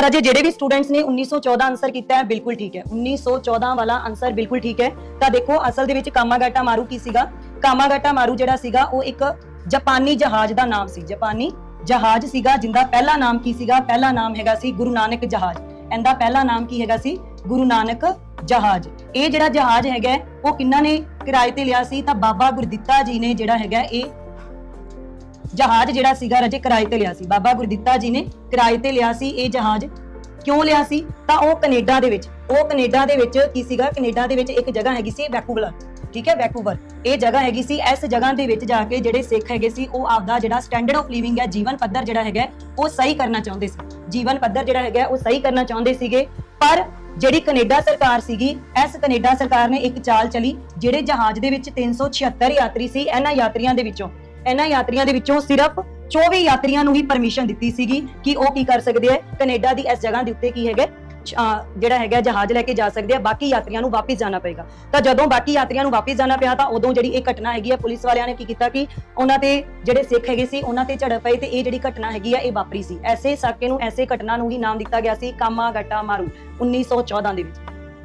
ਤਾਂ ਰਾਜੇ ਜਿਹੜੇ ਵੀ ਸਟੂਡੈਂਟਸ ਨੇ 1914 ਆਨਸਰ ਕੀਤਾ ਹੈ, ਬਿਲਕੁਲ ਠੀਕ ਹੈ। 1914 ਵਾਲਾ ਆਨਸਰ ਬਿਲਕੁਲ ਠੀਕ ਹੈ। ਤਾਂ ਦੇਖੋ, ਅਸਲ ਦੇ ਵਿੱਚ ਕਾਮਾਗਾਟਾ ਮਾਰੂ ਕੀ ਸੀਗਾ? ਕਾਮਾਗਾਟਾ ਮਾਰੂ ਜਿਹੜਾ ਸੀਗਾ, ਉਹ ਇੱਕ ਜਾਪਾਨੀ ਜਹਾਜ਼ ਦਾ ਨਾਮ ਸੀ। ਜਾਪਾਨੀ ਜਹਾਜ਼ ਸੀਗਾ, ਜਿੰਦਾ ਪਹਿਲਾ ਨਾਮ ਕੀ ਸੀਗਾ? ਪਹਿਲਾ ਨਾਮ ਹੈਗਾ ਸੀ ਗੁਰੂ ਨਾਨਕ ਜਹਾਜ਼। ਇਹਦਾ ਪਹਿਲਾ ਨਾਮ ਕੀ ਹੈਗਾ ਸੀ? ਗੁਰੂ ਨਾਨਕ ਜਹਾਜ਼। ਇਹ ਜਿਹੜਾ ਜਹਾਜ਼ ਹੈਗਾ, ਉਹ ਕਿੰਨਾ ਨੇ ਕਿਰਾਏ ਤੇ ਲਿਆ ਸੀ? ਤਾਂ ਬਾਬਾ ਗੁਰਦਿੱਤਾ ਜੀ ਨੇ ਜਿਹੜਾ ਹੈਗਾ, ਇਹ ਜਹਾਜ਼ ਜਿਹੜਾ ਸੀਗਾ ਰਜੇ ਕਿਰਾਏ ਤੇ ਲਿਆ ਸੀ। ਬਾਬਾ ਗੁਰਦਿੱਤਾ ਜੀ ਨੇ ਕਿਰਾਏ ਤੇ ਲਿਆ ਸੀ ਇਹ ਜਹਾਜ਼। ਕਿਉਂ ਲਿਆ ਸੀ? ਤਾਂ ਉਹ ਕੈਨੇਡਾ ਦੇ ਵਿੱਚ, ਉਹ ਕੈਨੇਡਾ ਦੇ ਵਿੱਚ ਕੀ ਸੀਗਾ? ਕੈਨੇਡਾ ਦੇ ਵਿੱਚ ਇੱਕ ਜਗ੍ਹਾ ਹੈਗੀ ਸੀ ਵੈਕੂਵਰ। ਠੀਕ ਹੈ, ਵੈਕੂਵਰ। ਇਹ ਜਗ੍ਹਾ ਹੈਗੀ ਸੀ, ਇਸ ਜਗ੍ਹਾ ਦੇ ਵਿੱਚ ਜਾ ਕੇ ਜਿਹੜੇ ਸਿੱਖ ਹੈਗੇ ਸੀ, ਉਹ ਆਪਦਾ ਜਿਹੜਾ ਸਟੈਂਡਰਡ ਆਫ ਲਿਵਿੰਗ ਹੈ, ਜੀਵਨ ਪੱਧਰ ਜਿਹੜਾ ਹੈਗਾ, ਉਹ ਸਹੀ ਕਰਨਾ ਚਾਹੁੰਦੇ ਸੀ। ਜੀਵਨ ਪੱਧਰ ਜਿਹੜਾ ਹੈਗਾ, ਉਹ ਸਹੀ ਕਰਨਾ ਚਾਹੁੰਦੇ ਸੀਗੇ। ਪਰ ਜਿਹੜੀ ਕੈਨੇਡਾ ਸਰਕਾਰ ਸੀਗੀ, ਇਸ ਕੈਨੇਡਾ ਸਰਕਾਰ ਨੇ ਇੱਕ ਚਾਲ ਚਲੀ, ਜਿਹੜੇ ਜਹਾਜ਼ ਦੇ ਵਿੱਚ 376 ਯਾਤਰੀ ਸੀ, ਇਹਨਾਂ ਯਾਤਰੀਆਂ ਦੇ ਵਿੱਚੋਂ। ਇਹਨਾਂ ਯਾਤਰੀਆਂ ਦੇ ਵਿੱਚੋਂ ਸਿਰਫ 24 ਯਾਤਰੀਆਂ ਨੂੰ ਹੀ ਪਰਮਿਸ਼ਨ ਦਿੱਤੀ ਸੀਗੀ ਕਿ ਉਹ ਕੀ ਕਰ ਸਕਦੇ ਆ, ਕੈਨੇਡਾ ਦੀ ਇਸ ਜਗ੍ਹਾ ਦੇ ਉੱਤੇ ਕੀ ਹੈਗਾ ਜਿਹੜਾ ਹੈਗਾ ਜਹਾਜ਼ ਲੈ ਕੇ ਜਾ ਸਕਦੇ ਆ, ਬਾਕੀ ਯਾਤਰੀਆਂ ਨੂੰ ਵਾਪਸ ਜਾਣਾ ਪਏਗਾ। ਤਾਂ ਜਦੋਂ ਬਾਕੀ ਯਾਤਰੀਆਂ ਨੂੰ ਵਾਪਸ ਜਾਣਾ ਪਿਆ ਤਾਂ ਉਦੋਂ ਜਿਹੜੀ ਇਹ ਘਟਨਾ ਹੈਗੀ ਆ, ਪੁਲਿਸ ਵਾਲਿਆਂ ਨੇ ਕੀ ਕੀਤਾ ਕਿ ਉਹਨਾਂ ਤੇ ਜਿਹੜੇ ਸਿੱਖ ਹੈਗੇ ਸੀ, ਉਹਨਾਂ ਤੇ ਝੜਪ ਪਈ ਤੇ ਇਹ ਜਿਹੜੀ ਘਟਨਾ ਹੈਗੀ ਆ, ਇਹ ਵਾਪਰੀ ਸੀ। ਐਸੇ ਸਾਕੇ ਨੂੰ, ਐਸੇ ਘਟਨਾ ਨੂੰ ਹੀ ਨਾਮ ਦਿੱਤਾ ਗਿਆ ਸੀ ਕਾਮਾ ਕਾਮਾਗਾਟਾ ਮਾਰੂ 1914 ਦੇ ਵਿੱਚ।